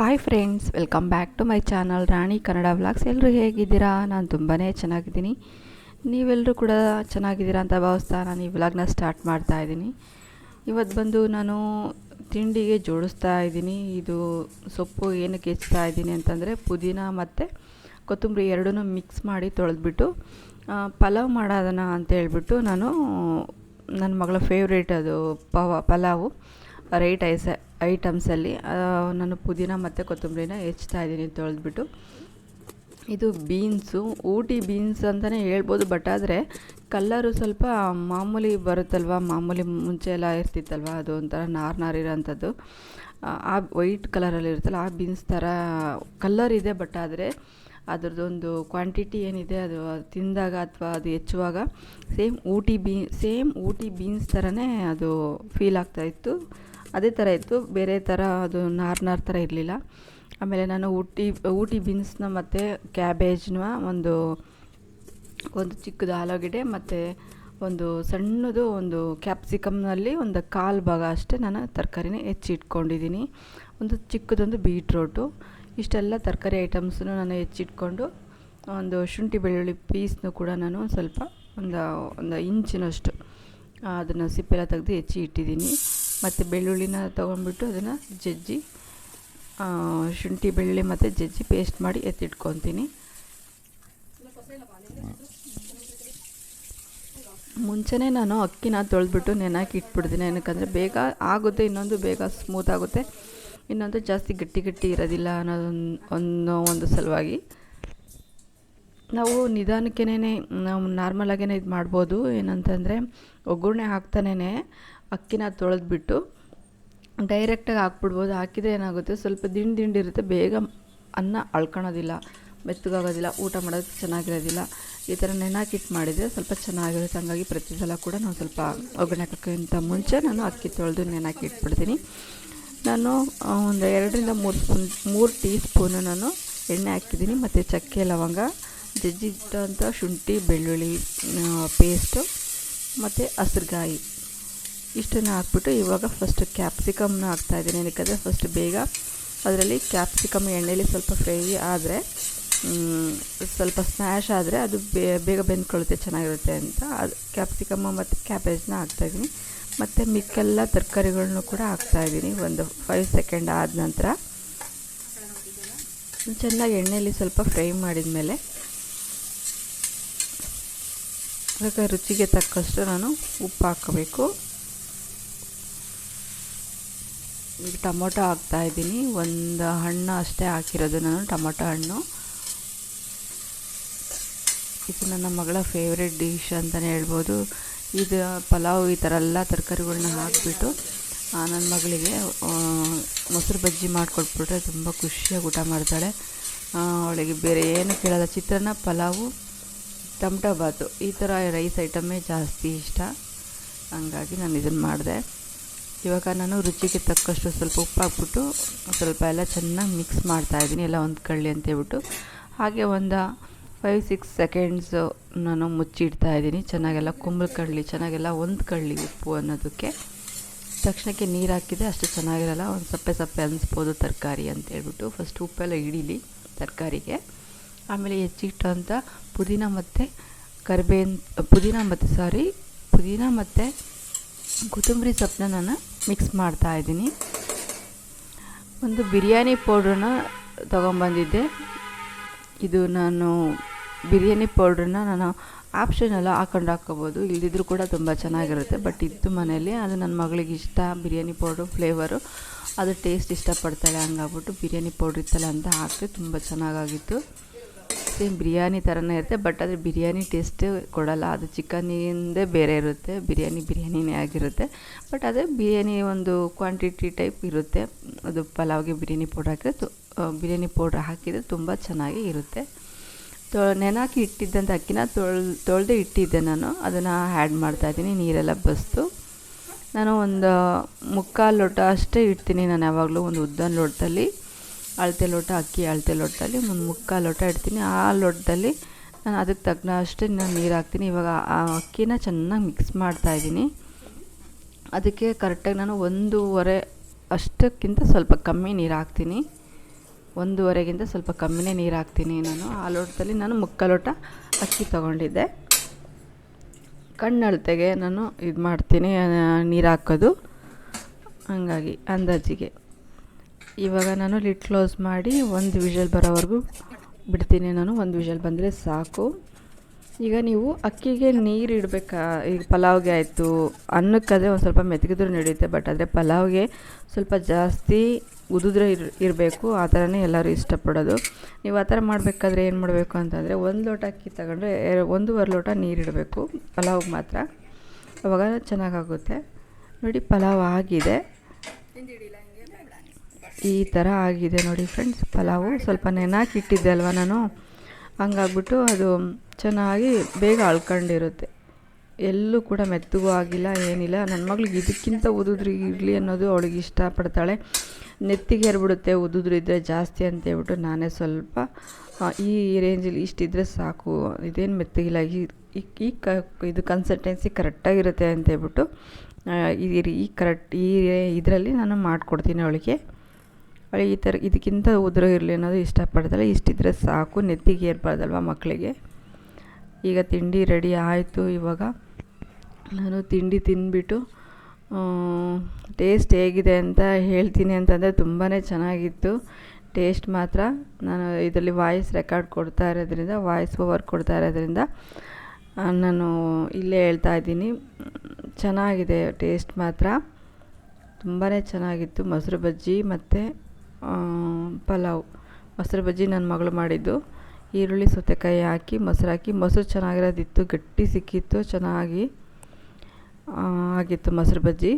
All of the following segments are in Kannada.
Hi friends welcome back to my channel Rani Kannada vlogs ಎಲ್ಲರೂ ಹೇಗಿದ್ದೀರಾ? ನಾನು ತುಂಬಾ ಚೆನ್ನಾಗಿದ್ದೀನಿ. ನೀವೆಲ್ಲರೂ ಕೂಡ ಚೆನ್ನಾಗಿದ್ದೀರಾ ಅಂತ ಭಾವಿಸ್ತಾ ನಾನು ಈ ವ್ಲಾಗ್ನ ಸ್ಟಾರ್ಟ್ ಮಾಡ್ತಾ ಇದ್ದೀನಿ. ಇವತ್ತು ಬಂದು ನಾನು ತಿಂಡಿಗೆ ಜೋಡಿಸ್ತಾ ಇದ್ದೀನಿ. ಇದು ಸೊಪ್ಪು ಏನಕ್ಕೆ ಹೆಚ್ಚ್ತಾ ಇದ್ದೀನಿ ಅಂತಂದರೆ ಪುದೀನ ಮತ್ತು ಕೊತ್ತಂಬರಿ ಎರಡೂ ಮಿಕ್ಸ್ ಮಾಡಿ ತೊಳೆದ್ಬಿಟ್ಟು ಪಲಾವ್ ಮಾಡೋದನ್ನ ಅಂತ ಹೇಳ್ಬಿಟ್ಟು ನಾನು ನನ್ನ ಮಗಳ ಫೇವ್ರೇಟ್ ಅದು ಪವ, ಪಲಾವು. ರೈಟ್ ಐಸ ಐಟಮ್ಸಲ್ಲಿ ನಾನು ಪುದೀನ ಮತ್ತು ಕೊತ್ತಂಬರಿನ ಹೆಚ್ಚ್ತಾ ಇದ್ದೀನಿ ತೊಳೆದ್ಬಿಟ್ಟು. ಇದು ಬೀನ್ಸು ಊಟಿ ಬೀನ್ಸ್ ಅಂತಲೇ ಹೇಳ್ಬೋದು ಬಟ್ ಆದರೆ ಕಲ್ಲರು ಸ್ವಲ್ಪ ಮಾಮೂಲಿ ಬರುತ್ತಲ್ವ ಮಾಮೂಲಿ ಮುಂಚೆ ಎಲ್ಲ ಇರ್ತಿತ್ತಲ್ವ ಅದು ಒಂಥರ ನಾರು ನಾರ್ ಇರೋಂಥದ್ದು. ಆ, ಆ ವೈಟ್ ಕಲರಲ್ಲಿ ಇರುತ್ತಲ್ಲ ಆ ಬೀನ್ಸ್ ಥರ ಕಲ್ಲರ್ ಇದೆ ಬಟ್ ಆದರೆ ಅದರದ್ದೊಂದು ಕ್ವಾಂಟಿಟಿ ಏನಿದೆ ಅದು ತಿಂದಾಗ ಅಥವಾ ಅದು ಹೆಚ್ಚುವಾಗ same Ooty bean same Ooty beans ಥರನೇ ಅದು ಫೀಲ್ ಆಗ್ತಾಯಿತ್ತು ಅದೇ ಥರ ಇತ್ತು. ಬೇರೆ ಥರ ಅದು ನಾರು ನಾರು ಥರ ಇರಲಿಲ್ಲ. ಆಮೇಲೆ ನಾನು ಊಟಿ ಊಟಿ ಬೀನ್ಸ್ನ ಮತ್ತು ಕ್ಯಾಬೇಜ್ನ ಒಂದು ಒಂದು ಚಿಕ್ಕದು ಆಲೂಗೆಡ್ಡೆ ಮತ್ತು ಒಂದು ಸಣ್ಣದು ಒಂದು ಕ್ಯಾಪ್ಸಿಕಮ್ನಲ್ಲಿ ಒಂದು ಕಾಲು ಭಾಗ ಅಷ್ಟೇ ನಾನು ತರಕಾರಿನ ಹೆಚ್ಚಿಟ್ಕೊಂಡಿದ್ದೀನಿ ಒಂದು ಚಿಕ್ಕದೊಂದು ಬೀಟ್ರೋಟು. ಇಷ್ಟೆಲ್ಲ ತರಕಾರಿ ಐಟಮ್ಸನ್ನು ನಾನು ಹೆಚ್ಚಿಟ್ಕೊಂಡು ಒಂದು ಶುಂಠಿ ಬೆಳ್ಳುಳ್ಳಿ ಪೀಸ್ನು ಕೂಡ ನಾನು ಸ್ವಲ್ಪ ಒಂದು ಒಂದು ಇಂಚಿನಷ್ಟು ಅದನ್ನು ಸಿಪ್ಪೆಲ್ಲ ತೆಗೆದು ಹೆಚ್ಚಿ ಇಟ್ಟಿದ್ದೀನಿ. ಮತ್ತು ಬೆಳ್ಳುಳ್ಳಿನ ತೊಗೊಂಡ್ಬಿಟ್ಟು ಅದನ್ನು ಜಜ್ಜಿ ಶುಂಠಿ, ಬೆಳ್ಳುಳ್ಳಿ ಮತ್ತು ಜಜ್ಜಿ ಪೇಸ್ಟ್ ಮಾಡಿ ಎತ್ತಿಟ್ಕೊತೀನಿ. ಮುಂಚೆನೇ ನಾನು ಅಕ್ಕಿನ ತೊಳೆದ್ಬಿಟ್ಟು ನೆನಾಕಿ ಇಟ್ಬಿಡ್ತೀನಿ. ಏನಕ್ಕಂದರೆ ಬೇಗ ಆಗುತ್ತೆ, ಇನ್ನೊಂದು ಬೇಗ ಸ್ಮೂತ್ ಆಗುತ್ತೆ. ಇನ್ನೊಂದು ಜಾಸ್ತಿ ಗಟ್ಟಿ ಗಟ್ಟಿ ಇರೋದಿಲ್ಲ ಅನ್ನೋದೊಂದು ಅನ್ನೋ ಒಂದು ಸಲುವಾಗಿ. ನಾವು ನಿಧಾನಕ್ಕೇನೆ ನಾವು ನಾರ್ಮಲಾಗೇ ಇದು ಮಾಡ್ಬೋದು ಏನಂತಂದರೆ, ಒಗ್ಗರಣೆ ಹಾಕ್ತಾನೇ ಅಕ್ಕಿನ ತೊಳೆದ್ಬಿಟ್ಟು ಡೈರೆಕ್ಟಾಗಿ ಹಾಕ್ಬಿಡ್ಬೋದು. ಹಾಕಿದರೆ ಏನಾಗುತ್ತೆ? ಸ್ವಲ್ಪ ದಿಂಡು ದಿಂಡಿರುತ್ತೆ ಬೇಗ ಅನ್ನ ಅಳ್ಕೊಳೋದಿಲ್ಲ. ಮೆತ್ತಗಾಗೋದಿಲ್ಲ. ಊಟ ಮಾಡೋದಕ್ಕೆ ಚೆನ್ನಾಗಿರೋದಿಲ್ಲ. ಈ ಥರ ನೆನಾಕಿಟ್ಟು ಮಾಡಿದರೆ ಸ್ವಲ್ಪ ಚೆನ್ನಾಗಿರುತ್ತೆ. ಹಂಗಾಗಿ ಪ್ರತಿ ಸಲ ಕೂಡ ನಾನು ಸ್ವಲ್ಪ ಒಗ್ಗರಣೆ ಹಾಕೋಕ್ಕಿಂತ ಮುಂಚೆ ನಾನು ಅಕ್ಕಿ ತೊಳೆದು ನೆನಾಕಿ ಇಟ್ಬಿಡ್ತೀನಿ. ನಾನು ಒಂದು ಎರಡರಿಂದ ಮೂರು ಸ್ಪೂನ್, ಮೂರು ಟೀ ಸ್ಪೂನು ನಾನು ಎಣ್ಣೆ ಹಾಕಿದ್ದೀನಿ. ಮತ್ತು ಚಕ್ಕೆ, ಲವಂಗ, ಜಜ್ಜಿಟ್ಟಂಥ ಶುಂಠಿ, ಬೆಳ್ಳುಳ್ಳಿ ಪೇಸ್ಟು ಮತ್ತು ಹಸ್ರುಗಾಯಿ. ಇಷ್ಟನ್ನು ಹಾಕ್ಬಿಟ್ಟು ಇವಾಗ ಫಸ್ಟ್ ಕ್ಯಾಪ್ಸಿಕಮ್ನ ಹಾಕ್ತಾಯಿದ್ದೀನಿ ಏನಕ್ಕೆ ಫಸ್ಟ್ ಬೇಗ ಅದರಲ್ಲಿ ಕ್ಯಾಪ್ಸಿಕಮ್ ಎಣ್ಣೆಲಿ ಸ್ವಲ್ಪ ಫ್ರೈ ಆದರೆ ಸ್ವಲ್ಪ ಸ್ಮ್ಯಾಶ್ ಆದರೆ ಅದು ಬೇಗ ಬೆಂದ್ಕೊಳ್ಳುತ್ತೆ, ಚೆನ್ನಾಗಿರುತ್ತೆ ಅಂತ. ಅದು ಕ್ಯಾಪ್ಸಿಕಮ್ಮು ಮತ್ತು ಕ್ಯಾಬೇಜ್ನ ಹಾಕ್ತಾಯಿದ್ದೀನಿ ಮತ್ತು ಮಿಕ್ಕೆಲ್ಲ ತರಕಾರಿಗಳನ್ನು ಕೂಡ ಹಾಕ್ತಾಯಿದ್ದೀನಿ ಒಂದು ಫೈವ್ ಸೆಕೆಂಡ್ ಆದ ನಂತರ. ಚೆನ್ನಾಗಿ ಎಣ್ಣೆಯಲ್ಲಿ ಸ್ವಲ್ಪ ಫ್ರೈ ಮಾಡಿದ ಮೇಲೆ ಅದಕ್ಕೆ ರುಚಿಗೆ ತಕ್ಕಷ್ಟು ನಾನು ಉಪ್ಪು ಹಾಕಬೇಕು ಈಗ ಟೊಮೊಟೊ ಹಾಕ್ತಾಯಿದ್ದೀನಿ ಒಂದು ಹಣ್ಣು ಅಷ್ಟೇ ಹಾಕಿರೋದು ನಾನು, ಟೊಮೊಟೊ ಹಣ್ಣು. ಇದು ನನ್ನ ಮಗಳ ಫೇವ್ರೆಟ್ ಡಿಶ್ ಅಂತಲೇ ಹೇಳ್ಬೋದು. ಇದು ಪಲಾವ್ ಈ ಥರ ಎಲ್ಲ ತರಕಾರಿಗಳನ್ನ ಹಾಕಿಬಿಟ್ಟು ನನ್ನ ಮಗಳಿಗೆ ಮೊಸರು ಬಜ್ಜಿ ಮಾಡಿಕೊಟ್ಬಿಟ್ರೆ ತುಂಬ ಖುಷಿಯಾಗಿ ಊಟ ಮಾಡ್ತಾಳೆ. ಅವಳಿಗೆ ಬೇರೆ ಏನು ಕೇಳಲ್ಲ. ಚಿತ್ರಾನ್ನ, ಪಲಾವು, ಟೊಮಟೊ, ಬಾತು. ಈ ಥರ ರೈಸ್ ಐಟಮೇ ಜಾಸ್ತಿ ಇಷ್ಟ. ಹಂಗಾಗಿ ನಾನು ಇದನ್ನು ಮಾಡಿದೆ. ಇವಾಗ ನಾನು ರುಚಿಗೆ ತಕ್ಕಷ್ಟು ಸ್ವಲ್ಪ ಉಪ್ಪು ಹಾಕ್ಬಿಟ್ಟು ಸ್ವಲ್ಪ ಎಲ್ಲ ಚೆನ್ನಾಗಿ ಮಿಕ್ಸ್ ಮಾಡ್ತಾ ಇದ್ದೀನಿ, ಎಲ್ಲ ಹೊಂದ್ಕೊಳ್ಳಿ ಅಂತೇಳ್ಬಿಟ್ಟು ಹಾಗೆ ಒಂದು ಫೈವ್ ಸಿಕ್ಸ್ ಸೆಕೆಂಡ್ಸು ನಾನು ಮುಚ್ಚಿಡ್ತಾ ಇದ್ದೀನಿ. ಚೆನ್ನಾಗೆಲ್ಲ ಕುಂಬಳ್ಕೊಳ್ಳಿ ಚೆನ್ನಾಗೆಲ್ಲ ಹೊಂದ್ಕೊಳ್ಳಿ ಉಪ್ಪು ಅನ್ನೋದಕ್ಕೆ. ತಕ್ಷಣಕ್ಕೆ ನೀರು ಹಾಕಿದರೆ ಅಷ್ಟು ಚೆನ್ನಾಗಿರಲ್ಲ, ಒಂದು ಸಪ್ಪೆ ಸಪ್ಪೆ ಅನಿಸ್ಬೋದು ತರಕಾರಿ ಅಂತ ಹೇಳ್ಬಿಟ್ಟು. ಫಸ್ಟ್ ಉಪ್ಪೆಲ್ಲ ಹಿಡೀಲಿ ತರಕಾರಿಗೆ. ಆಮೇಲೆ ಹೆಚ್ಚಿಟ್ಟಂಥ ಪುದೀನ ಮತ್ತು ಕರಿಬೇವಿನ ಪುದೀನ ಮತ್ತು ಸಾರಿ ಪುದೀನ ಮತ್ತು ಕೊತ್ತಂಬರಿ ಸೊಪ್ಪನ್ನ ನಾನು ಮಿಕ್ಸ್ ಮಾಡ್ತಾ ಇದ್ದೀನಿ. ಒಂದು ಬಿರಿಯಾನಿ ಪೌಡ್ರನ್ನ ತೊಗೊಂಬಂದಿದ್ದೆ. ಇದು ನಾನು ಬಿರಿಯಾನಿ ಪೌಡ್ರನ್ನ ನಾನು ಆಪ್ಷನ್ನೆಲ್ಲ ಹಾಕೊಂಡು ಹಾಕ್ಕೋಬೋದು. ಇಲ್ದಿದ್ರೂ ಕೂಡ ತುಂಬ ಚೆನ್ನಾಗಿರುತ್ತೆ ಬಟ್ ಇತ್ತು ಮನೇಲಿ ಅದು ನನ್ನ ಮಗಳಿಗೆ ಇಷ್ಟ, ಬಿರಿಯಾನಿ ಪೌಡ್ರು ಫ್ಲೇವರು ಅದು ಟೇಸ್ಟ್ ಇಷ್ಟಪಡ್ತಾಳೆ ಹಂಗಾಗ್ಬಿಟ್ಟು ಬಿರಿಯಾನಿ ಪೌಡ್ರ್ ಇತ್ತಲ್ಲ ಅಂತ ಹಾಕಿ ತುಂಬ ಚೆನ್ನಾಗಾಗಿತ್ತು. ಸೇಮ್ ಬಿರಿಯಾನಿ ಥರನೇ ಇರುತ್ತೆ ಬಟ್ ಆದರೆ ಬಿರಿಯಾನಿ ಟೇಸ್ಟ್ ಕೊಡಲ್ಲ. ಅದು ಚಿಕನಿಂದೇ ಬೇರೆ ಇರುತ್ತೆ, ಬಿರಿಯಾನಿ ಬಿರಿಯಾನಿನೇ ಆಗಿರುತ್ತೆ. ಬಟ್ ಅದೇ ಬಿರಿಯಾನಿ ಒಂದು ಕ್ವಾಂಟಿಟಿ ಟೈಪ್ ಇರುತ್ತೆ. ಅದು ಪಲಾವ್ಗೆ ಬಿರಿಯಾನಿ ಪೌಡ್ರ್ ಹಾಕಿದ್ರೆ ಬಿರಿಯಾನಿ ಪೌಡ್ರ್ ಹಾಕಿದರೆ ತುಂಬ ಚೆನ್ನಾಗಿ ಇರುತ್ತೆ. ತೊ, ನೆನಾಕಿ ಇಟ್ಟಿದ್ದಂಥ ಅಕ್ಕಿನ ತೊಳ್, ತೊಳೆದೇ ಇಟ್ಟಿದ್ದೆ ನಾನು. ಅದನ್ನು ಆ್ಯಡ್ ಮಾಡ್ತಾಯಿದ್ದೀನಿ ನೀರೆಲ್ಲ ಬಸ್ತು. ನಾನು ಒಂದು ಮುಕ್ಕಾಲು ಲೋಟ ಅಷ್ಟೇ ಇಡ್ತೀನಿ ನಾನು ಯಾವಾಗಲೂ, ಒಂದು ಉದ್ದನ ಲೋಟದಲ್ಲಿ. ಅಳತೆ ಲೋಟ, ಅಕ್ಕಿ ಅಳತೆ ಲೋಟದಲ್ಲಿ ಒಂದು ಮುಕ್ಕಾಲು ಲೋಟ ಇಡ್ತೀನಿ. ಆ ಲೋಟದಲ್ಲಿ ನಾನು ಅದಕ್ಕೆ ತಗ್ನಷ್ಟೇ ನಾನು ನೀರು ಹಾಕ್ತೀನಿ. ಇವಾಗ ಆ ಅಕ್ಕಿನ ಚೆನ್ನಾಗಿ ಮಿಕ್ಸ್ ಮಾಡ್ತಾಯಿದ್ದೀನಿ ಅದಕ್ಕೆ ಕರೆಕ್ಟಾಗಿ ನಾನು ಒಂದೂವರೆ, ಅಷ್ಟಕ್ಕಿಂತ ಸ್ವಲ್ಪ ಕಮ್ಮಿ ನೀರು ಹಾಕ್ತೀನಿ. ಒಂದೂವರೆಗಿಂತ ಸ್ವಲ್ಪ ಕಮ್ಮಿನೇ ನೀರು ಹಾಕ್ತೀನಿ ನಾನು. ಆ ಲೋಟದಲ್ಲಿ ನಾನು ಮುಕ್ಕ ಲೋಟ ಅಕ್ಕಿ ತೊಗೊಂಡಿದ್ದೆ. ಕಣ್ಣಳತೆಗೆ ನಾನು ಇದು ಮಾಡ್ತೀನಿ ನೀರು ಹಾಕೋದು. ಹಂಗಾಗಿ ಅಂದಾಜಿಗೆ. ಇವಾಗ ನಾನು ಲಿಡ್ ಕ್ಲೋಸ್ ಮಾಡಿ ಒಂದು ವಿಷಲ್ ಬರೋವರೆಗೂ ಬಿಡ್ತೀನಿ ನಾನು, ಒಂದು ವಿಷಲ್ ಬಂದರೆ ಸಾಕು. ಈಗ ನೀವು ಅಕ್ಕಿಗೆ ನೀರು ಇಡಬೇಕಾ ಈಗ ಪಲಾವ್ಗೆ ಆಯಿತು ಅನ್ನಕ್ಕಾದರೆ ಒಂದು ಸ್ವಲ್ಪ ಮೆತ್ತಗಿದ್ರೂ ನಡೆಯುತ್ತೆ ಬಟ್ ಆದರೆ ಪಲಾವ್ಗೆ ಸ್ವಲ್ಪ ಜಾಸ್ತಿ ಉದುದ್ರೆ ಇರ್, ಇರಬೇಕು, ಆ ಥರನೇ ಎಲ್ಲರೂ ಇಷ್ಟಪಡೋದು. ನೀವು ಆ ಥರ ಮಾಡಬೇಕಾದ್ರೆ ಏನು ಮಾಡಬೇಕು ಅಂತಂದರೆ ಒಂದು ಲೋಟ ಅಕ್ಕಿ ತಗೊಂಡ್ರೆ ಒಂದೂವರೆ ಲೋಟ ನೀರು ಇಡಬೇಕು, ಪಲಾವ್ಗೆ ಮಾತ್ರ. ಅವಾಗ ಚೆನ್ನಾಗಾಗುತ್ತೆ. ನೋಡಿ, ಪಲಾವ್ ಆಗಿದೆ. ಈ ಥರ ಆಗಿದೆ ನೋಡಿ ಫ್ರೆಂಡ್ಸ್ ಪಲಾವು ಸ್ವಲ್ಪ ನೆನಾಕಿ ಇಟ್ಟಿದ್ದೆ ಅಲ್ವಾ ನಾನು? ಹಂಗಾಗ್ಬಿಟ್ಟು ಅದು ಚೆನ್ನಾಗಿ ಬೇಗ ಅಳ್ಕೊಂಡಿರುತ್ತೆ. ಎಲ್ಲೂ ಕೂಡ ಮೆತ್ತಗೂ ಆಗಿಲ್ಲ, ಏನಿಲ್ಲ. ನನ್ನ ಮಗಳಿಗೆ ಇದಕ್ಕಿಂತ ಉದುದ್ರಿ ಇರಲಿ ಅನ್ನೋದು ಅವಳಿಗೆ ಇಷ್ಟಪಡ್ತಾಳೆ. ನೆತ್ತಿಗೆ ಏರ್ಬಿಡುತ್ತೆ ಉದುದ್ರಿದ್ರೆ ಜಾಸ್ತಿ ಅಂತ ಹೇಳ್ಬಿಟ್ಟು ನಾನೇ ಸ್ವಲ್ಪ ಈ ರೇಂಜಲ್ಲಿ ಇಷ್ಟಿದ್ರೆ ಸಾಕು. ಇದೇನು ಮೆತ್ತಗಿಲ್ಲ. ಈ ಈ ಕ, ಇದು ಕನ್ಸಲ್ಟೆನ್ಸಿ ಕರೆಕ್ಟಾಗಿರುತ್ತೆ ಅಂತ ಹೇಳ್ಬಿಟ್ಟು ಈ ಕರೆಕ್ಟ್ ಈ, ಇದರಲ್ಲಿ ನಾನು ಮಾಡಿಕೊಡ್ತೀನಿ ಅವಳಿಗೆ. ಅವಳಿಗೆ ಈ ಥರ ಇದಕ್ಕಿಂತ ಉದ್ರ ಇರಲಿ ಅನ್ನೋದು ಇಷ್ಟಪಡ್ತಾಳೆ ಇಷ್ಟಿದ್ರೆ ಸಾಕು, ನೆತ್ತಿಗೆ ಏರ್ಬಾರ್ದಲ್ವ ಮಕ್ಕಳಿಗೆ. ಈಗ ತಿಂಡಿ ರೆಡಿ ಆಯಿತು ಇವಾಗ. ನಾನು ತಿಂಡಿ ತಿಂದ್ಬಿಟ್ಟು ಟೇಸ್ಟ್ ಹೇಗಿದೆ ಅಂತ ಹೇಳ್ತೀನಿ ಅಂತಂದರೆ ತುಂಬಾ ಚೆನ್ನಾಗಿತ್ತು. ಟೇಸ್ಟ್ ಮಾತ್ರ ನಾನು ಇದರಲ್ಲಿ ವಾಯ್ಸ್ ರೆಕಾರ್ಡ್ ಕೊಡ್ತಾ ಇರೋದ್ರಿಂದ, ವಾಯ್ಸ್ ಓವರ್ ಕೊಡ್ತಾ ಇರೋದ್ರಿಂದ ನಾನು ಇಲ್ಲೇ ಹೇಳ್ತಾ ಇದ್ದೀನಿ. ಚೆನ್ನಾಗಿದೆ ಟೇಸ್ಟ್ ಮಾತ್ರ. ತುಂಬಾ ಚೆನ್ನಾಗಿತ್ತು. ಮೊಸರು ಬಜ್ಜಿ ಮತ್ತು ಪಲಾವ್. ಮೊಸರು ಬಜ್ಜಿ ನನ್ನ ಮಗಳು ಮಾಡಿದ್ದು. ಈರುಳ್ಳಿ, ಸೌತೆಕಾಯಿ ಹಾಕಿ, ಮೊಸರು ಹಾಕಿ. ಮೊಸರು ಚೆನ್ನಾಗಿರೋದಿತ್ತು, ಗಟ್ಟಿ ಸಿಕ್ಕಿತ್ತು, ಚೆನ್ನಾಗಿ ಆಗಿತ್ತು ಮೊಸರು ಬಜ್ಜಿ.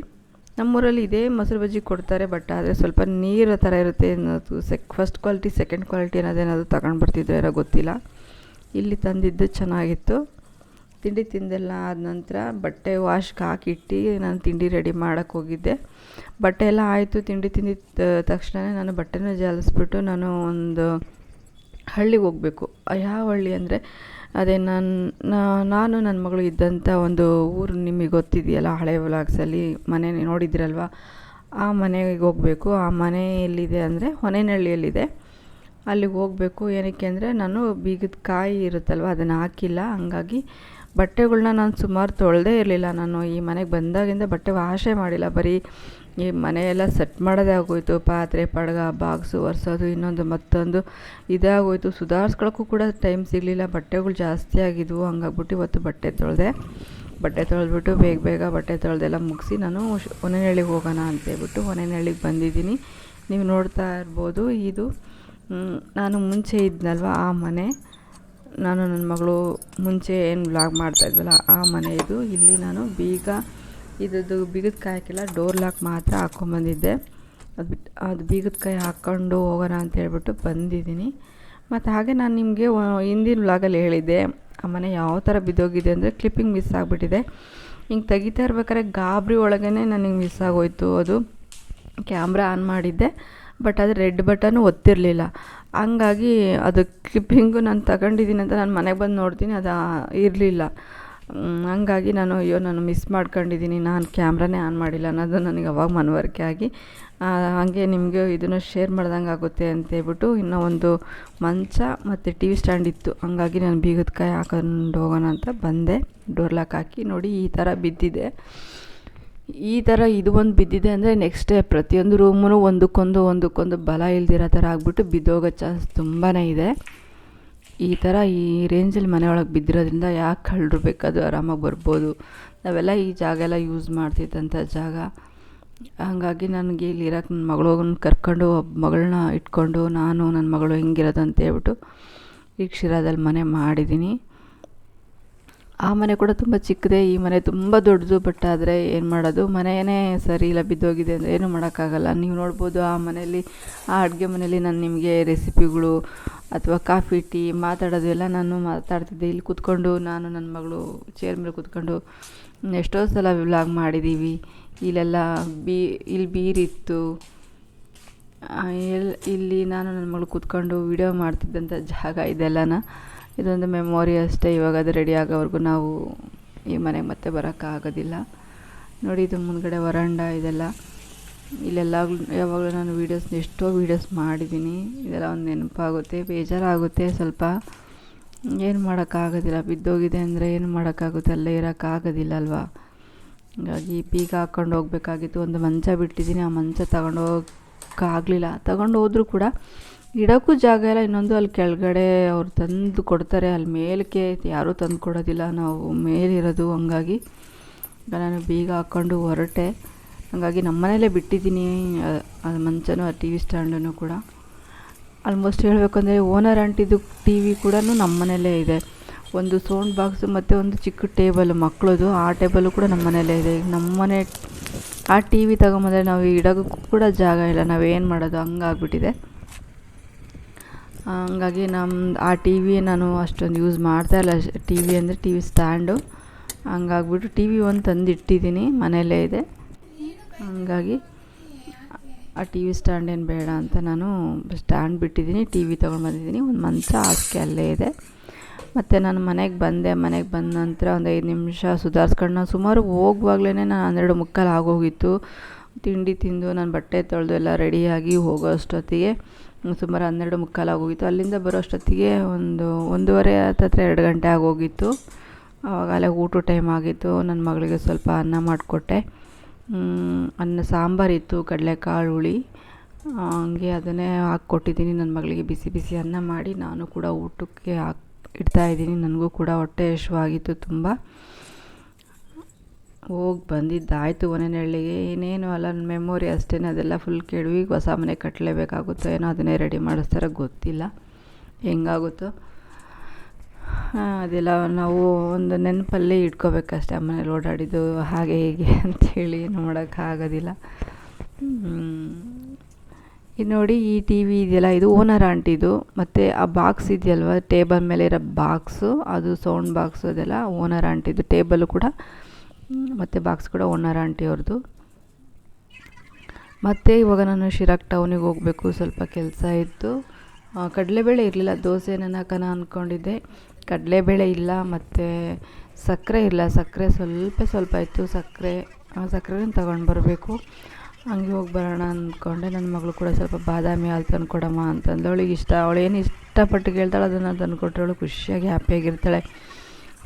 ನಮ್ಮೂರಲ್ಲಿ ಇದೇ ಮೊಸರು ಬಜ್ಜಿ ಕೊಡ್ತಾರೆ, ಬಟ್ ಆದರೆ ಸ್ವಲ್ಪ ನೀರು ಥರ ಇರುತ್ತೆ ಅನ್ನೋದು, sec, first quality, second quality ಅನ್ನೋದೇನಾದರೂ ತಗೊಂಡು ಬರ್ತಿದ್ರು ಏನೋ ಗೊತ್ತಿಲ್ಲ. ಇಲ್ಲಿ ತಂದಿದ್ದು ಚೆನ್ನಾಗಿತ್ತು. ತಿಂಡಿ ತಿಂದೆಲ್ಲ ಆದ ನಂತರ ಬಟ್ಟೆ ವಾಶ್ಗೆ ಹಾಕಿಟ್ಟು ನಾನು ತಿಂಡಿ ರೆಡಿ ಮಾಡೋಕ್ಕೆ ಹೋಗಿದ್ದೆ. ಬಟ್ಟೆ ಎಲ್ಲ ಆಯಿತು, ತಿಂಡಿ ತಿಂದಿದ್ದ ತಕ್ಷಣ ನಾನು ಬಟ್ಟೆನ ಜಾಲಿಸ್ಬಿಟ್ಟು ನಾನು ಒಂದು ಹಳ್ಳಿಗೆ ಹೋಗಬೇಕು. ಯಾವ ಹಳ್ಳಿ ಅಂದರೆ ಅದೇ ನನ್ನ ನಾನು ನನ್ನ ಮಗಳು ಇದ್ದಂಥ ಒಂದು ಊರು ನಿಮಗೆ ಗೊತ್ತಿದೆಯಲ್ಲ, ಹಳೆ ವ್ಲಾಗ್ಸಲ್ಲಿ ಮನೆ ನೋಡಿದ್ರಲ್ವ? ಆ ಮನೆಗೆ ಹೋಗಬೇಕು. ಆ ಮನೆ ಎಲ್ಲಿದೆ ಅಂದರೆ ಹೊನೆನಹಳ್ಳಿಯಲ್ಲಿದೆ. ಅಲ್ಲಿಗೆ ಹೋಗಬೇಕು. ಏನಕ್ಕೆ ಅಂದರೆ ನಾನು ಬೀಗದ ಕಾಯಿ ಇರುತ್ತಲ್ವ, ಅದನ್ನು ಹಾಕಿಲ್ಲ. ಹಂಗಾಗಿ ಬಟ್ಟೆಗಳ್ನ ನಾನು ಸುಮಾರು ತೊಳೆದೇ ಇರಲಿಲ್ಲ. ನಾನು ಈ ಮನೆಗೆ ಬಂದಾಗಿಂದ ಬಟ್ಟೆ ವಾಶೇ ಮಾಡಿಲ್ಲ. ಬರೀ ಈ ಮನೆಯೆಲ್ಲ ಸೆಟ್ ಮಾಡೋದೇ ಆಗೋಯ್ತು. ಪಾತ್ರೆ, ಪಡ್ಗ, ಬಾಕ್ಸು ಒರೆಸೋದು, ಇನ್ನೊಂದು ಮತ್ತೊಂದು ಇದಾಗೋಯಿತು. ಸುಧಾರಿಸ್ಕೊಳಕ್ಕೂ ಕೂಡ ಟೈಮ್ ಸಿಗಲಿಲ್ಲ. ಬಟ್ಟೆಗಳು ಜಾಸ್ತಿ ಆಗಿದ್ವು. ಹಂಗಾಗ್ಬಿಟ್ಟು ಇವತ್ತು ಬಟ್ಟೆ ತೊಳೆದೆ. ಬಟ್ಟೆ ತೊಳೆದ್ಬಿಟ್ಟು ಬೇಗ ಬೇಗ ಬಟ್ಟೆ ತೊಳೆದೆಲ್ಲ ಮುಗಿಸಿ ನಾನು ಒನೆನಳ್ಳಿಗೆ ಹೋಗೋಣ ಅಂತೇಳ್ಬಿಟ್ಟು ಒನೆನಳ್ಳಿಗೆ ಬಂದಿದ್ದೀನಿ. ನೀವು ನೋಡ್ತಾ ಇರ್ಬೋದು. ಇದು ನಾನು ಮುಂಚೆ ಇದ್ನಲ್ವ ಆ ಮನೆ. ನಾನು ನನ್ನ ಮಗಳು ಮುಂಚೆ ಏನು ವ್ಲಾಗ್ ಮಾಡ್ತಾಯಿದ್ವಲ್ಲ ಆ ಮನೆಯದು. ಇಲ್ಲಿ ನಾನು ಬೀಗ, ಇದ್ರದ್ದು ಬೀಗದ ಕಾಯಕ್ಕೆಲ್ಲ ಡೋರ್ ಲಾಕ್ ಮಾತ್ರ ಹಾಕ್ಕೊಂಬಂದಿದ್ದೆ ಅದು ಬಿಟ್ಟು ಅದು ಬೀಗದ ಕಾಯಿ ಹಾಕ್ಕೊಂಡು ಹೋಗೋಣ ಅಂತ ಹೇಳ್ಬಿಟ್ಟು ಬಂದಿದ್ದೀನಿ. ಮತ್ತು ಹಾಗೆ ನಾನು ನಿಮಗೆ ಹಿಂದಿನ ವ್ಲಾಗಲ್ಲಿ ಹೇಳಿದ್ದೆ, ಆ ಮನೆ ಯಾವ ಥರ ಬಿದ್ದೋಗಿದೆ ಅಂದರೆ ಕ್ಲಿಪ್ಪಿಂಗ್ ಮಿಸ್ ಆಗಿಬಿಟ್ಟಿದೆ. ಹಿಂಗೆ ತೆಗಿತಾ ಇರ್ಬೇಕಾದ್ರೆ ಗಾಬರಿ ಒಳಗೇ ನನಗೆ ಮಿಸ್ ಆಗೋಯ್ತು. ಅದು ಕ್ಯಾಮ್ರಾ ಆನ್ ಮಾಡಿದ್ದೆ. ಬಟ್ ಅದು ರೆಡ್ ಬಟನ್ನು ಒತ್ತಿರಲಿಲ್ಲ. ಹಂಗಾಗಿ ಅದು ಕ್ಲಿಪ್ಪಿಂಗು ನಾನು ತಗೊಂಡಿದ್ದೀನಿ ಅಂತ ನಾನು ಮನೆಗೆ ಬಂದು ನೋಡ್ತೀನಿ, ಅದು ಇರಲಿಲ್ಲ. ಹಂಗಾಗಿ ನಾನು ಅಯ್ಯೋ, ನಾನು ಮಿಸ್ ಮಾಡ್ಕೊಂಡಿದ್ದೀನಿ, ನಾನು ಕ್ಯಾಮ್ರಾನೇ ಆನ್ ಮಾಡಿಲ್ಲ ಅನ್ನೋದು ನನಗೆ ಅವಾಗ ಮನವರಿಕೆ ಆಗಿ ಹಾಗೆ ನಿಮಗೆ ಇದನ್ನು ಶೇರ್ ಮಾಡ್ದಂಗೆ ಆಗುತ್ತೆ ಅಂತೇಳ್ಬಿಟ್ಟು ಇನ್ನೂ ಒಂದು ಮಂಚ ಮತ್ತು ಟಿ ವಿ ಸ್ಟ್ಯಾಂಡ್ ಇತ್ತು. ಹಂಗಾಗಿ ನಾನು ಬೀಗದ ಕಾಯಿ ಹಾಕೊಂಡು ಹೋಗೋಣ ಅಂತ ಬಂದೆ. ಡೋರ್ ಲಾಕ್ ಹಾಕಿ ನೋಡಿ ಈ ಥರ ಬಿದ್ದಿದೆ. ಈ ಥರ ಇದು ಒಂದು ಬಿದ್ದಿದೆ ಅಂದರೆ ನೆಕ್ಸ್ಟ್ ಡೇ ಪ್ರತಿಯೊಂದು ರೂಮೂ ಒಂದಕ್ಕೊಂದು ಒಂದಕ್ಕೊಂದು ಬಲ ಇಲ್ದಿರೋ ಥರ ಆಗಿಬಿಟ್ಟು ಬಿದ್ದೋಗೋ ಚಾನ್ಸ್ ತುಂಬಾ ಇದೆ. ಈ ಥರ ಈ ರೇಂಜಲ್ಲಿ ಮನೆಯೊಳಗೆ ಬಿದ್ದಿರೋದ್ರಿಂದ ಯಾಕೆ ಕಳ್ಳರು ಬೇಕಾದರೂ ಆರಾಮಾಗಿ ಬರ್ಬೋದು. ನಾವೆಲ್ಲ ಈ ಜಾಗ ಎಲ್ಲ ಯೂಸ್ ಮಾಡ್ತಿದ್ದಂಥ ಜಾಗ. ಹಾಗಾಗಿ ನನಗೆ ಇಲ್ಲಿ ಇರೋಕೆ ನನ್ನ ಮಗಳನ್ನ ಕರ್ಕೊಂಡು ಮಗಳನ್ನ ಇಟ್ಕೊಂಡು, ನಾನು ನನ್ನ ಮಗಳು ಹೆಂಗಿರೋದು ಅಂತ ಹೇಳ್ಬಿಟ್ಟು ಈ ಶಿರಾದಲ್ಲಿ ಮನೆ ಮಾಡಿದ್ದೀನಿ ಆ ಮನೆ ಕೂಡ ತುಂಬ ಚಿಕ್ಕದೆ, ಈ ಮನೆ ತುಂಬ ದೊಡ್ಡದು ಬಟ್ ಆದರೆ ಏನು ಮಾಡೋದು? ಮನೆಯೇ ಸರಿ ಇಲ್ಲ, ಬಿದ್ದೋಗಿದೆ ಅಂದರೆ ಏನು ಮಾಡೋಕ್ಕಾಗಲ್ಲ. ನೀವು ನೋಡ್ಬೋದು ಆ ಮನೆಯಲ್ಲಿ, ಆ ಅಡುಗೆ ಮನೆಯಲ್ಲಿ ನಾನು ನಿಮಗೆ ರೆಸಿಪಿಗಳು ಅಥವಾ ಕಾಫಿ ಟೀ ಮಾತಾಡೋದು ಎಲ್ಲ ನಾನು ಮಾತಾಡ್ತಿದ್ದೆ. ಇಲ್ಲಿ ಕೂತ್ಕೊಂಡು ನಾನು ನನ್ನ ಮಗಳು ಚೇರ್ ಮೇಲೆ ಕೂತ್ಕೊಂಡು ಎಷ್ಟೋ ಸಲ ವ್ಲಾಗ್ ಮಾಡಿದ್ದೀವಿ ಇಲ್ಲೆಲ್ಲ ಬೀ, ಇಲ್ಲಿ ಬೀರಿತ್ತು. ಇಲ್ಲಿ ನಾನು ನನ್ನ ಮಗಳು ಕೂತ್ಕೊಂಡು ವಿಡಿಯೋ ಮಾಡ್ತಿದ್ದಂಥ ಜಾಗ ಇದೆಲ್ಲನ ಇದೊಂದು ಮೆಮೊರಿ ಅಷ್ಟೇ. ಇವಾಗ ಅದು ರೆಡಿ ಆಗೋವರೆಗೂ ನಾವು ಈ ಮನೆಗೆ ಮತ್ತೆ ಬರೋಕ್ಕಾಗೋದಿಲ್ಲ. ನೋಡಿ, ಇದು ಮುಂದ್ಗಡೆ ವರಂಡ ಇದೆಲ್ಲ. ಇಲ್ಲೆಲ್ಲ ಯಾವಾಗಲೂ ನಾನು ವೀಡಿಯೋಸ್ ಎಷ್ಟೋ ವೀಡಿಯೋಸ್ ಮಾಡಿದ್ದೀನಿ. ಇದೆಲ್ಲ ಒಂದು ನೆನಪಾಗುತ್ತೆ, ಬೇಜಾರಾಗುತ್ತೆ ಸ್ವಲ್ಪ. ಏನು ಮಾಡೋಕ್ಕಾಗೋದಿಲ್ಲ. ಬಿದ್ದೋಗಿದೆ ಅಂದರೆ ಏನು ಮಾಡೋಕ್ಕಾಗುತ್ತೆ? ಅಲ್ಲೇ ಇರೋಕ್ಕಾಗೋದಿಲ್ಲ ಅಲ್ವಾ? ಹಾಗಾಗಿ ಬೀಗ ಹಾಕ್ಕೊಂಡು ಹೋಗಬೇಕಾಗಿತ್ತು. ಒಂದು ಮಂಚ ಬಿಟ್ಟಿದ್ದೀನಿ. ಆ ಮಂಚ ತಗೊಂಡು ಹೋಗೋಕ್ಕಾಗಲಿಲ್ಲ ತಗೊಂಡು ಹೋದರೂ ಕೂಡ ಇಡೋಕ್ಕೂ ಜಾಗ ಇಲ್ಲ. ಇನ್ನೊಂದು ಅಲ್ಲಿ ಕೆಳಗಡೆ ಅವ್ರು ತಂದು ಕೊಡ್ತಾರೆ. ಅಲ್ಲಿ ಮೇಲಕ್ಕೆ ಯಾರೂ ತಂದು ಕೊಡೋದಿಲ್ಲ. ನಾವು ಮೇಲಿರೋದು ಹಂಗಾಗಿ ನಾನು ಬೀಗ ಹಾಕ್ಕೊಂಡು ಹೊರಟೆ. ಹಾಗಾಗಿ ನಮ್ಮನೇಲೇ ಬಿಟ್ಟಿದ್ದೀನಿ. ಅದು ಮಂಚನೂ ಆ ಟಿ ವಿ ಸ್ಟ್ಯಾಂಡನ್ನು ಕೂಡ ಆಲ್ಮೋಸ್ಟ್ ಹೇಳಬೇಕಂದ್ರೆ ಓನರ್ ಆಂಟಿದು ಟಿ ವಿ ಕೂಡ ನಮ್ಮನೇಲೇ ಇದೆ. ಒಂದು ಸೌಂಡ್ ಬಾಕ್ಸು ಮತ್ತು ಒಂದು ಚಿಕ್ಕ ಟೇಬಲ್ ಮಕ್ಕಳದು ಆ ಟೇಬಲು ಕೂಡ ನಮ್ಮನೇಲೇ ಇದೆ. ಈಗ ನಮ್ಮನೆ ಆ ಟಿ ವಿ ತಗೊಂಬಂದರೆ ನಾವು ಇಡೋಕ್ಕೂ ಕೂಡ ಜಾಗ ಇಲ್ಲ. ನಾವೇನು ಮಾಡೋದು? ಹಂಗಾಗ್ಬಿಟ್ಟಿದೆ. ಹಂಗಾಗಿ ನಮ್ದು ಆ ಟಿ ವಿ ನಾನು ಅಷ್ಟೊಂದು ಯೂಸ್ ಮಾಡ್ತಾಯಿಲ್ಲ ಟಿ ವಿ ಅಂದರೆ ಟಿ ವಿ ಸ್ಟ್ಯಾಂಡು ಹಂಗಾಗ್ಬಿಟ್ಟು ಟಿ ವಿ ಒಂದು ತಂದಿಟ್ಟಿದ್ದೀನಿ ಮನೆಯಲ್ಲೇ ಇದೆ. ಹಂಗಾಗಿ ಆ ಟಿ ವಿ ಸ್ಟ್ಯಾಂಡ್ ಏನು ಬೇಡ ಅಂತ ನಾನು ಸ್ಟ್ಯಾಂಡ್ ಬಿಟ್ಟಿದ್ದೀನಿ ಟಿ ವಿ ತೊಗೊಂಡು ಬಂದಿದ್ದೀನಿ ಒಂದು ಮಂಚ ಆಸ್ಕೆ ಅಲ್ಲೇ ಇದೆ. ಮತ್ತು ನಾನು ಮನೆಗೆ ಬಂದೆ, ಮನೆಗೆ ಬಂದ ನಂತರ ಒಂದು ಐದು ನಿಮಿಷ ಸುಧಾರಿಸ್ಕೊಂಡು ನಾನು ಸುಮಾರು ಹೋಗುವಾಗ್ಲೇ ನಾನು ಹನ್ನೆರಡು ಮುಕ್ಕಾಲು ಆಗೋಗಿತ್ತು. ತಿಂಡಿ ತಿಂದು, ನಾನು ಬಟ್ಟೆ ತೊಳೆದು ಎಲ್ಲ ರೆಡಿಯಾಗಿ ಹೋಗೋ ಅಷ್ಟೊತ್ತಿಗೆ. ಸುಮಾರು ಹನ್ನೆರಡು ಮುಕ್ಕಾಲು ಆಗೋಗಿತ್ತು. ಅಲ್ಲಿಂದ ಬರೋ ಅಷ್ಟೊತ್ತಿಗೆ ಒಂದು ಒಂದೂವರೆ ಹತ್ತತ್ರ ಎರಡು ಗಂಟೆ ಆಗೋಗಿತ್ತು. ಆವಾಗಲೇ ಊಟ ಟೈಮ್ ಆಗಿತ್ತು. ನನ್ನ ಮಗಳಿಗೆ ಸ್ವಲ್ಪ ಅನ್ನ ಮಾಡಿಕೊಟ್ಟೆ. ಅನ್ನ ಸಾಂಬಾರಿತ್ತು ಕಡಲೆಕಾಳು ಹುಳಿ ಹಂಗೆ ಅದನ್ನೇ ಹಾಕ್ಕೊಟ್ಟಿದ್ದೀನಿ. ನನ್ನ ಮಗಳಿಗೆ ಬಿಸಿ ಬಿಸಿ ಅನ್ನ ಮಾಡಿ ನಾನು ಕೂಡ ಊಟಕ್ಕೆ ಹಾಕಿ ಇಡ್ತಾಯಿದ್ದೀನಿ ನನಗೂ ಕೂಡ ಹೊಟ್ಟೆ ಹಶ್ವಾಗಿತ್ತು ತುಂಬ. ಹೋಗಿ ಬಂದಿದ್ದಾಯಿತು ಒನೆನಹಳ್ಳಿಗೆ ಏನೇನು ಅಲ್ಲ ನನ್ನ ಮೆಮೊರಿ ಅಷ್ಟೇ, ಅದೆಲ್ಲ ಫುಲ್ ಕೆಡವಿ ಹೊಸ ಮನೆ ಕಟ್ಟಲೇಬೇಕಾಗುತ್ತೋ ಏನೋ ಅದನ್ನೇ ರೆಡಿ ಮಾಡಿಸ್ತಾರೋ ಗೊತ್ತಿಲ್ಲ. ಹೆಂಗಾಗುತ್ತೋ? ಅದೆಲ್ಲ ನಾವು ಒಂದು ನೆನಪಲ್ಲೇ ಇಟ್ಕೋಬೇಕಷ್ಟೆ. ಮನೇಲಿ ಓಡಾಡಿದ್ದು ಹಾಗೆ ಹೀಗೆ ಅಂಥೇಳಿ ನೋಡೋಕ್ಕಾಗೋದಿಲ್ಲ ಇದು ನೋಡಿ ಈ ಟಿ ವಿ ಇದೆಯಲ್ಲ, ಇದು ಓನರ್ ಆಂಟಿದು ಮತ್ತು ಆ ಬಾಕ್ಸ್ ಇದೆಯಲ್ವ ಟೇಬಲ್ ಮೇಲೆ ಇರೋ ಬಾಕ್ಸು ಅದು ಸೌಂಡ್ ಬಾಕ್ಸು ಅದೆಲ್ಲ ಓನರ್ ಆಂಟಿದು ಟೇಬಲು ಕೂಡ. ಮತ್ತು ಬಾಕ್ಸ್ ಕೂಡ ಓನರ್ ಆಂಟಿ ಅವ್ರದ್ದು ಮತ್ತು ಇವಾಗ ನಾನು ಶಿರಾಕ್ ಟೌನಿಗೆ ಹೋಗಬೇಕು, ಸ್ವಲ್ಪ ಕೆಲಸ ಇತ್ತು. ಕಡಲೆಬೇಳೆ ಇರಲಿಲ್ಲ, ದೋಸೆ ನೆನಕನ ಅಂದ್ಕೊಂಡಿದ್ದೆ ಕಡಲೆಬೇಳೆ ಇಲ್ಲ, ಮತ್ತು ಸಕ್ಕರೆ ಇಲ್ಲ, ಸಕ್ಕರೆ ಸ್ವಲ್ಪ ಸ್ವಲ್ಪ ಇತ್ತು, ಸಕ್ಕರೆ ಸಕ್ಕರೆನ ತಗೊಂಡು ಬರಬೇಕು. ಹಂಗೆ ಹೋಗಿ ಬರೋಣ ಅಂದ್ಕೊಂಡೆ ನನ್ನ ಮಗಳು ಕೂಡ ಸ್ವಲ್ಪ ಬಾದಾಮಿ ಹಾಲು ತಂದು ಕೊಡಮ್ಮ ಅಂತಂದು ಅವಳಿಗೆ ಇಷ್ಟ, ಅವಳೇನು ಇಷ್ಟಪಟ್ಟು ಕೇಳ್ತಾಳೆ ಅದನ್ನು ತಂದು ಕೊಟ್ಟರೆ ಅವಳು ಖುಷಿಯಾಗಿ ಹ್ಯಾಪಿಯಾಗಿರ್ತಾಳೆ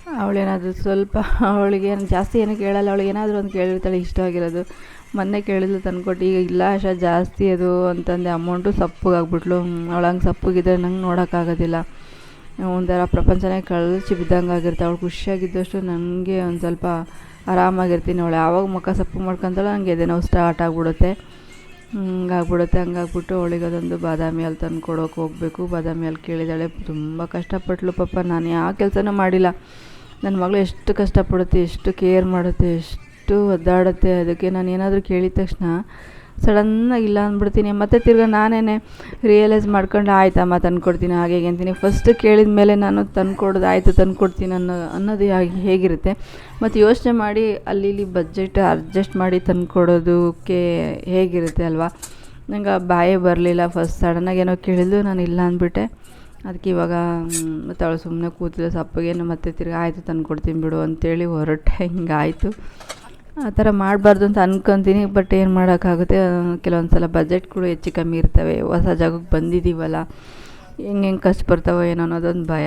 ಅವಳೇನಾದರೂ ಸ್ವಲ್ಪ ಅವಳಿಗೆ ಜಾಸ್ತಿ ಏನು ಕೇಳಲ್ಲ, ಅವಳಿಗೆ ಏನಾದರೂ ಒಂದು ಕೇಳಿರ್ತಾಳೆ, ಇಷ್ಟ ಆಗಿರೋದು. ಮೊನ್ನೆ ಕೇಳಿದ್ಲು ತಂದ್ಕೊಟ್ಟು ಈಗ ಇಲ್ಲ ಆಶಾ, ಜಾಸ್ತಿ ಅದು ಅಂತಂದೆ. ಅಮೌಂಟು ಸಪ್ಪಗಾಗ್ಬಿಟ್ಲು. ಅವಳು ಹಂಗೆ ಸಪ್ಪಗಿದ್ರೆ ನಂಗೆ ನೋಡೋಕ್ಕಾಗೋದಿಲ್ಲ. ಒಂಥರ ಪ್ರಪಂಚನೇ ಕಳಿಸಿ ಬಿದ್ದಂಗೆ ಆಗಿರ್ತಾಳೆ ಅವಳು ಖುಷಿಯಾಗಿದ್ದಷ್ಟು ನನಗೆ ಒಂದು ಸ್ವಲ್ಪ ಆರಾಮಾಗಿರ್ತೀನಿ. ಅವಳು ಯಾವಾಗ ಮುಖ ಸಪ್ಪು ಮಾಡ್ಕೊಂತಾಳೋ ನನಗೆ ಎದೆ ನೋವು ಸ್ಟಾರ್ಟ್ ಆಗಿಬಿಡುತ್ತೆ. ಹಂಗಾಗ್ಬಿಡುತ್ತೆ ಹಂಗಾಗ್ಬಿಟ್ಟು ಅವಳಿಗೆ ಅದೊಂದು ಬಾದಾಮಿ ಅಲ್ಲಿ ತಂದು ಕೊಡೋಕೆ ಹೋಗಬೇಕು. ಬಾದಾಮಿ ಅಲ್ಲಿ ಕೇಳಿದಾಳೆ. ತುಂಬ ಕಷ್ಟಪಟ್ಟಳು ಪಾಪ. ನಾನು ಯಾವ ಕೆಲಸನೂ ಮಾಡಿಲ್ಲ. ನನ್ನ ಮಗಳು ಎಷ್ಟು ಕಷ್ಟಪಡುತ್ತೆ, ಎಷ್ಟು ಕೇರ್ ಮಾಡುತ್ತೆ, ಎಷ್ಟು ಒದ್ದಾಡುತ್ತೆ, ಅದಕ್ಕೆ ನಾನು ಏನಾದರೂ ಕೇಳಿದ ತಕ್ಷಣ ಸಡನ್ನಾಗಿ ಇಲ್ಲ ಅಂದ್ಬಿಡ್ತೀನಿ. ಮತ್ತು ತಿರ್ಗಿ ನಾನೇ ರಿಯಲೈಸ್ ಮಾಡ್ಕೊಂಡು ಆಯ್ತಮ್ಮ ತಂದ್ಕೊಡ್ತೀನಿ, ಹಾಗೆ ಹೀಗೆ ಅಂತೀನಿ. ಫಸ್ಟ್ ಕೇಳಿದ ಮೇಲೆ ನಾನು ತಂದ್ಕೊಡೋದು, ಆಯಿತು, ತಂದ್ಕೊಡ್ತೀನಿ ಅನ್ನೋ, ಅನ್ನೋದು ಹೇಗಿರುತ್ತೆ. ಮತ್ತು ಯೋಚನೆ ಮಾಡಿ, ಅಲ್ಲಿ ಇಲ್ಲಿ ಬಜೆಟ್ ಅಡ್ಜಸ್ಟ್ ಮಾಡಿ ತಂದ್ಕೊಡೋದಕ್ಕೆ ಹೇಗಿರುತ್ತೆ ಅಲ್ವಾ? ನಂಗೆ ಬಾಯೇ ಬರಲಿಲ್ಲ. ಫಸ್ಟ್ ಸಡನ್ನಾಗಿ ಏನೋ ಕೇಳಿದ್ದು ನಾನು ಇಲ್ಲ ಅಂದ್ಬಿಟ್ಟೆ. ಅದಕ್ಕೆ ಇವಾಗ ಮತ್ತೆ ಅವಳು ಸುಮ್ಮನೆ ಕೂತಿಲ್ಲ ಸಪ್ಪಗೇನು ಮತ್ತೆ ತಿರ್ಗಿ ಆಯಿತು, ತಂದ್ಕೊಡ್ತೀನಿ ಬಿಡು ಅಂತೇಳಿ ಹೊರಟೆ, ಹಿಂಗಾಯಿತು. ಆ ಥರ ಮಾಡಬಾರ್ದು ಅಂತ ಅನ್ಕೊತೀನಿ, ಬಟ್ ಏನು ಮಾಡೋಕ್ಕಾಗುತ್ತೆ ಕೆಲವೊಂದು ಸಲ ಬಜೆಟ್ಗಳು ಹೆಚ್ಚು ಕಮ್ಮಿ ಇರ್ತವೆ, ಹೊಸ ಜಾಗಕ್ಕೆ ಬಂದಿದ್ದೀವಲ್ಲ, ಹೆಂಗೆ ಹೆಂಗೆ ಖರ್ಚು ಬರ್ತಾವೋ ಏನೋ ಅನ್ನೋದೊಂದು ಭಯ.